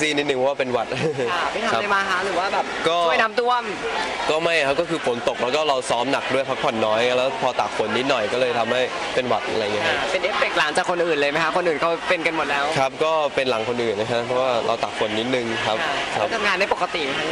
ซีนิดนึงเพราะว่าเป็นหวัดค่ะไปทำคอะรับไรมาคะหรือว่าแบบก็ช่วยน้ำท่วม ก็ไม่ครับก็คือฝนตกแล้วก็เราซ้อมหนักด้วยพักผ่อนน้อยแล้วพอตากฝนนิดหน่อยก็เลยทำให้เป็นหวัดอะไรอย่างเงี้ยครับเป็นเอฟเฟกต์หลังจากคนอื่นเลยไหมคะคนอื่นเขาเป็นกันหมดแล้วครับก็เป็นหลังคนอื่นนะครับเพราะว่าเราตากฝนนิดนึงครับค่ะครับ แล้วทำงานได้ปกติไหมคะ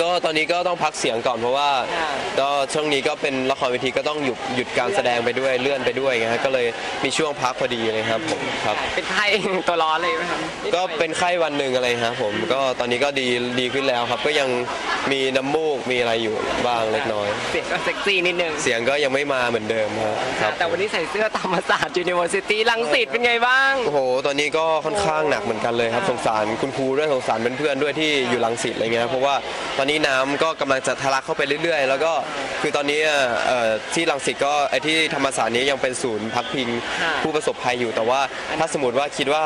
ก็ตอนนี้ก็ต้องพักเสียงก่อนเพราะว่าค่ะก็ช่วงนี้ก็เป็นละครเวทีก็ต้องหยุดหยุดการแสดงไปด้วยเลื่อนไปด้วยไงฮะก็เลยมีช่วงพักพอดีเลยครับผมครับ เป็นไข้ ตัวร้อนเลยไหมคะก็เป็นไข้วันหนึ่งอะไรครับผมก็ตอนนี้ก็ดีดีขึ้นแล้วครับก็ยัง มีน้ำมูกมีอะไรอยู่บ้างเล็กน้อย เสียงก็เซ็กซี่นิดนึงเสียงก็ยังไม่มาเหมือนเดิมครับครับแต่วันนี้ใส่เสื้อธรรมศาสตร์ยูนิเวอร์ซิตี้ลังสิตเป็นไงบ้าง โอ้โห ตอนนี้ก็ค่อนข้างหนักเหมือนกันเลยครับสงสารคุณครูด้วยสงสารเพื่อนๆด้วยที่อยู่รังสิตอะไรเงี้ยเพราะว่าตอนนี้น้ำก็กำลังจะทะลักเข้าไปเรื่อย ๆ แล้วก็คือตอนนี้เอ่อที่รังสิตก็ไอที่ธรรมศาสตร์นี้ยังเป็นศูนย์พักพิงค่ะผู้ประสบภัยอยู่แต่ว่าถ้าสมมติว่าคิดว่า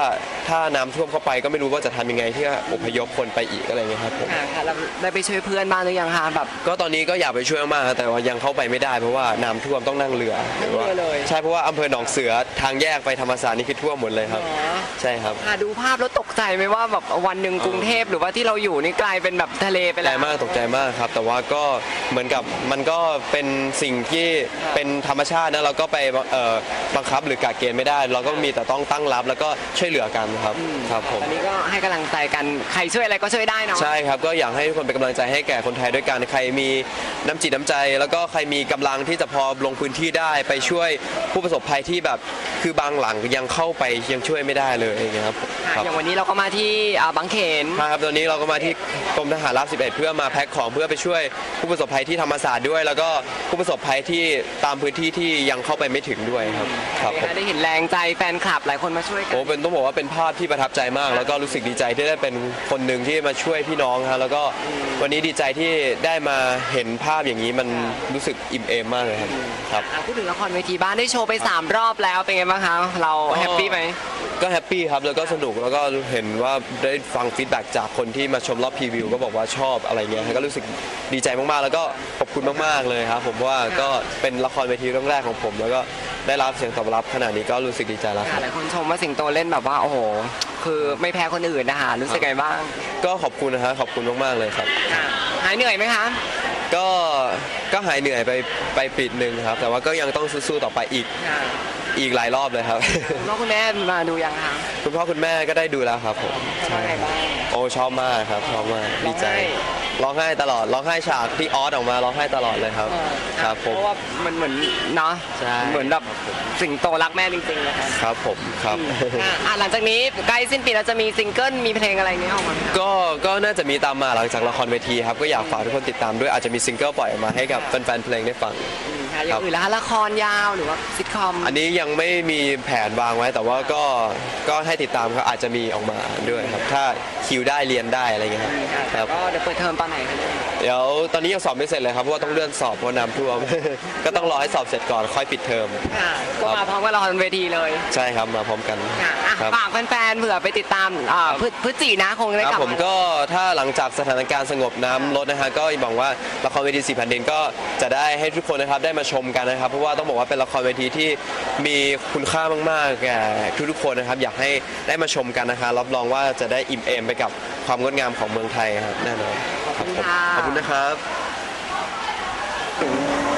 ถ้าน้ำท่วมเข้าไปก็ไม่รู้ว่าจะทำยังไงที่จะอพยพคนไปอีกอะไรเงี้ยครับผมค่ะค่ะแล้วได้ไปช่วยเพื่อนบ้างหรือยังคะแบบ ก็ตอนนี้ก็อยากไปช่วยมากๆแต่ว่ายังเข้าไปไม่ได้เพราะว่าน้ำท่วมต้องนั่งเรือนั่งเรือเลย ใช่เพราะว่าอำเภอหนองเสือทางแยกไปธรรมศาสตร์นี่คือท่วมหมดเลยครับอ๋อใช่ครับค่ะดูภาพแล้วตกใจไหมว่าแบบวันหนึ่งกรุงเทพหรือว่าที่เราอยู่นี่กลายเป็นแบบทะเลไปตกใจแล้ว มากตกใจมากครับ แต่ว่าก็เหมือนกับมันก็เป็นสิ่งที่เป็นธรรมชาตินะเราก็ไปเอ่อบังคับหรือกะเกณฑ์ไม่ได้ เราก็มีแต่ต้องตั้งรับแล้วก็ช่วยเหลือกันครับครับผมอันนี้ก็ให้กำลังใจกันใครช่วยอะไรก็ช่วยได้เนาะ ใช่ครับก็อยากให้ทุกคนเป็นกำลังใจให้แก่คนไทยด้วยกันใครมีน้ำจิตน้ำใจ แล้วก็ใครมีกำลังที่จะพอลงพื้นที่ได้ไปช่วยผู้ประสบภัยที่แบบคือบางหลังยังเข้าไปยังช่วยไม่ได้เลยอย่างเงี้ยครับค่ะครับ อย่างวันนี้เราก็มาที่อ่าบางเขนครับตอนนี้เราก็มาที่กรมทหารราบ11 เพื่อมาแพ็คของเพื่อไปช่วยผู้ประสบภัยที่ธรรมศาสตร์ด้วย แล้วก็ผู้ประสบภัยที่ตามพื้นที่ที่ยังเข้าไปไม่ถึงด้วยครับครับผมได้เห็นแรงใจแฟนคลับหลายคนมาช่วยกัโอ้เป็นต้องบอกว่าเป็นภาพที่ประทับใจมาก แล้วก็รู้สึกดีใจที่ได้เป็นคนหนึ่งที่มาช่วยพี่น้องครับแล้วก็วันนี้ดีใจที่ได้มาเห็นภาพอย่างนี้มันรู้สึกอิ่มเอมมากเลยครับครับ อะพูดถึงละครเวทีบ้านได้โชว์ไป 3 รอบแล้วเป็นไงบ้างคะเราแฮปปี้ไหม ก็แฮปปี้ครับแล้วก็สนุกแล้วก็เห็นว่าได้ฟังฟีดแบ็กจากคนที่มาชมรอบพรีวิวก็บอกว่าชอบอะไรเงี้ยก็รู้สึกดีใจมากๆ แล้วก็ขอบคุณมากๆเลยครับ ผมว่าก็เป็นละครเวทีเรื่องแรกของผม แล้วก็ได้รับเสียงตอบรับขนาดนี้ก็รู้สึกดีใจแล้วคค่ะรับ หลายคนชมว่าสิงโตเล่นแบบว่าโอ้โห คือไม่แพ้คนอื่นนะคะรู้สึกไงบ้างก็ขอบคุณนะฮะขอบคุณมากๆเลยครับ ค่ะหายเหนื่อยไหมคะ ก็ก็หายเหนื่อยไปไปปิดหนึ่งครับ แต่ว่าก็ยังต้องสู้ๆต่อไปอีก ค่ะ อีกหลายรอบเลยครับ คุณพ่อคุณแม่มาดูยังคะคุณพ่อคุณแม่ก็ได้ดูแล้วครับผมว่าไงบ้าง โอ้ชอบมากครับชอบมากดีใจร้องไห้ร้องไห้ตลอดร้องไห้ฉากที่ออสออกมาร้องไห้ตลอดเลยครับ ครับผมเพราะว่ามันเหมือนเนาะใช่ เหมือนแบบสิงโตรักแม่จริงๆนะคะครับผมครับ อะอะหลังจากนี้ใกล้สิ้นปีเราจะมีซิงเกิลมีเพลงอะไรเนี้ยออกมาไหมคะก็ก็น่าจะมีตามมาหลังจากละครเวทีครับ ก็อยากฝากทุกคนติดตามด้วยอาจจะมีซิงเกิลปล่อยออกมาให้กับแฟนๆเพลงได้ฟังอืม ค่ะอย่างอื่นแล้วคะละครยาวหรือว่าซิทคอม อันนี้ยังไม่มีแผนวางไว้แต่ว่าก็ก็ให้ติดตามครับอาจจะมีออกมาด้วยครับ ถ้าคิวได้เรียนได้อะไรเงี้ยครับครับ ก็เดี๋ยวเปิดเทอมตอนไหนคะเนี่ยเดี๋ยวตอนนี้ยังสอบไม่เสร็จเลยครับเพราะว่าต้องเลื่อนสอบเพราะน้ำท่วม ก็ต้องรอให้สอบเสร็จก่อนค่อยปิดเทอม ค่ะก็มาพร้อมกับละครเวทีเลยใช่ครับมาพร้อมกัน ค่ะอะครับ ฝากแฟนๆเผื่อไปติดตามอ่าพฤพฤศจินะคงได้ครับกลับผมมาก็ถ้าหลังจากสถานการณ์สงบน้ำลดนะฮะก็หวังว่าละครเวทีสี่แผ่นดินก็จะได้ให้ทุกคนนะครับได้มาชมกันนะครับเพราะว่าต้องบอกว่าเป็นละครเวทีที่มีคุณค่ามากๆแก่ทุกๆคนนะครับอยากให้ได้มาชมกันนะคะรับรองว่าจะได้อิ่มเอมไปกับความงดงามของเมืองไทยครับแน่นอน ขอบคุณครับผมค่ะ ขอบคุณนะครับ